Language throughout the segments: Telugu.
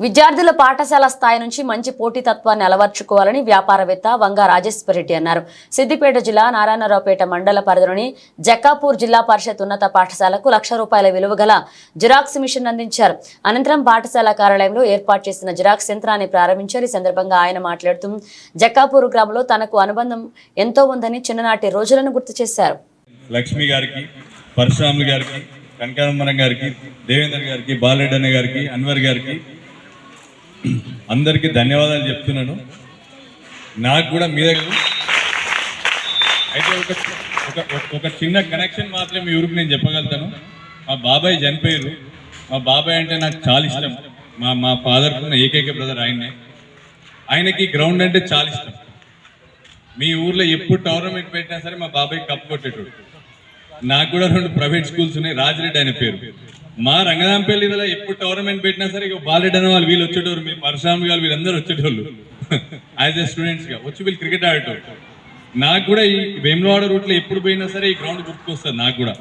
విద్యార్థుల పాఠశాల స్థాయి నుంచి మంచి పోటీతత్వాన్ని అలవర్చుకోవాలని వ్యాపారవేత్త వంగ రాజేశ్వరరెడ్డి అన్నారు. సిద్దిపేట జిల్లా నారాయణరావుపేట మండల పరిధిలోని జక్కాపూర్ జిల్లా పరిషత్ ఉన్నత పాఠశాలకు లక్ష రూపాయల విలువ గల జిరాక్స్ మిషన్ అందించారు. అనంతరం పాఠశాల కార్యాలయంలో ఏర్పాటు చేసిన జిరాక్స్ యంత్రాన్ని ప్రారంభించారు. ఈ సందర్భంగా ఆయన మాట్లాడుతూ జక్కాపూర్ గ్రామంలో తనకు అనుబంధం ఎంతో ఉందని చిన్ననాటి రోజులను గుర్తు చేశారు. లక్ష్మి గారికి పరశురాములు గారికి గారికి దేవేందర్ గారికి బాలరెడ్డి అన్న గారికి అన్వర్ గారికి అందరికీ ధన్యవాదాలు చెప్తున్నాను. నాకు కూడా మీ దగ్గర అయితే ఒక ఒక- చిన్న కనెక్షన్ మాత్రమే మీ ఊరికి నేను చెప్పగలుగుతాను. మా బాబాయ్ చనిపోయారు. మా బాబాయ్ అంటే నాకు చాలా ఇష్టం. మా మా ఫాదర్ ఉన్న ఏకైక బ్రదర్ ఆయన్నే. ఆయనకి గ్రౌండ్ అంటే చాలా ఇష్టం. మీ ఊర్లో ఎప్పుడు టోర్నమెంట్ పెట్టినా సరే మా బాబాయ్ కప్ కొట్టేటోడు. నాకు కూడా రెండు ప్రైవేట్ స్కూల్స్ ఉన్నాయి. రాజిరెడ్డి అనే పేరు. మా రంగనాంపల్లిలో ఎప్పుడు టోర్నమెంట్ పెట్టినా సరే ఇక బాలరెడ్డి అనే వాళ్ళు వీళ్ళు వచ్చేటోరు మీ పరశురామ్ గారు వీళ్ళందరూ వచ్చేటోళ్ళు. యాజ్ ఎ స్టూడెంట్స్గా వచ్చి వీళ్ళు క్రికెట్ ఆడేటోరు నాకు కూడా ఈ వేములవాడ రూట్లో ఎప్పుడు పోయినా సరే ఈ గ్రౌండ్ గుర్తుకొస్తుంది నాకు కూడా.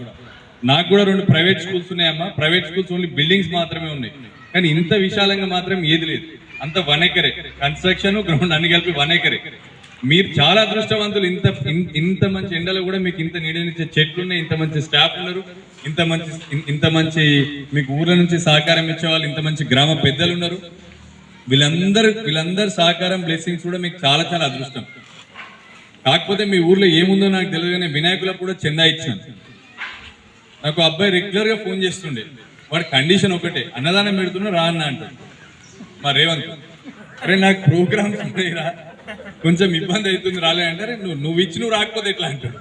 నాకు కూడా రెండు ప్రైవేట్ స్కూల్స్ ఉన్నాయమ్మా ప్రైవేట్ స్కూల్స్ ఓన్లీ బిల్డింగ్స్ మాత్రమే ఉన్నాయి. కానీ ఇంత విశాలంగా మాత్రం ఏది లేదు. అంత వన్ ఎకరే. కన్స్ట్రక్షన్ గ్రౌండ్ అన్ని కలిపి వన్ ఎకరే. మీరు చాలా అదృష్టవంతులు. ఇంత ఇంత మంచి ఎండలో కూడా మీకు ఇంత నీడనిచ్చే చెట్లు ఉన్నాయి ఇంత మంచి స్టాఫ్ ఉన్నారు ఇంత మంచి ఇంత మంచి మీకు ఊర్ల నుంచి సహకారం ఇచ్చే వాళ్ళు ఇంత మంచి గ్రామ పెద్దలు ఉన్నారు. వీళ్ళందరూ వీళ్ళందరూ సహకారం బ్లెస్సింగ్స్ కూడా మీకు చాలా చాలా అదృష్టం. కాకపోతే మీ ఊర్లో ఏముందో నాకు తెలియదు కానీ వినాయకులకు కూడా చెందా ఇచ్చాను. నాకు అబ్బాయి రెగ్యులర్గా ఫోన్ చేస్తుండే. వాడి కండిషన్ ఒకటే అన్నదానం పెడుతున్నా రా అన్న అంటాడు. మా రేవంత్ అరే నాకు ప్రోగ్రామ్స్ ఉన్నాయిరా కొంచెం ఇబ్బంది అవుతుంది రాలే అంటే నువ్వు నువ్వు ఇచ్చి నువ్వు రాకపోతే ఎట్లా? అంటాడు.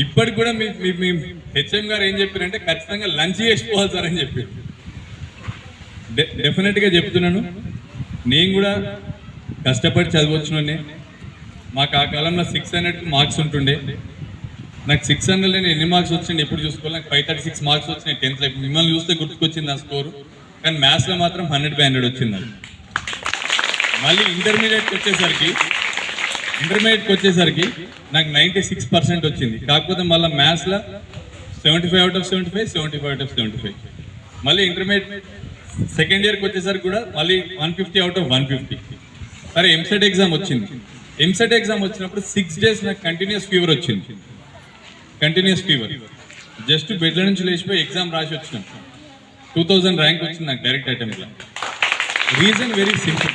ఇప్పటికి కూడా మీ మీ- హెచ్ఎం గారు ఏం చెప్పారంటే ఖచ్చితంగా లంచ్ చేసుకోవాలి సార్ అని చెప్పారు. డెఫినెట్గా చెప్తున్నాను. నేను కూడా కష్టపడి చదవచ్చునండి మాకు ఆ కాలంలో సిక్స్ హండ్రెడ్ మార్క్స్ ఉంటుండే. నాకు సిక్స్ హండ్రెడ్ నేను ఎన్ని మార్క్స్ వచ్చింది ఎప్పుడు చూసుకోవాలి? నాకు ఫైవ్ థర్టీ సిక్స్ మార్క్స్ వచ్చినాయి టెన్త్ మిమ్మల్ని చూస్తే గుర్తుకొచ్చింది నా స్కోరు కానీ మ్యాథ్స్లో మాత్రం హండ్రెడ్ బై హండ్రెడ్ వచ్చింది మళ్ళీ ఇంటర్మీడియట్కి వచ్చేసరికి ఇంటర్మీడియట్కి వచ్చేసరికి నాకు నైంటీ సిక్స్ పర్సెంట్ వచ్చింది. కాకపోతే మళ్ళీ మ్యాథ్స్లో seventy five out of seventy five seventy five out of seventy five మళ్ళీ ఇంటర్మీడియట్ సెకండ్ ఇయర్కి వచ్చేసరికి కూడా మళ్ళీ one fifty out of one fifty సరే ఎంసెట్ ఎగ్జామ్ వచ్చింది. ఎంసెట్ ఎగ్జామ్ వచ్చినప్పుడు సిక్స్ డేస్ నాకు కంటిన్యూస్ ఫీవర్ వచ్చింది. కంటిన్యూస్ ఫీవర్ జస్ట్ బెడ్ల నుంచి లేచిపోయి ఎగ్జామ్ రాసి వచ్చినాం. టూ థౌజండ్ ర్యాంక్ వచ్చింది నాకు డైరెక్ట్ అటెంప్ట్లో రీజన్ వెరీ సింపుల్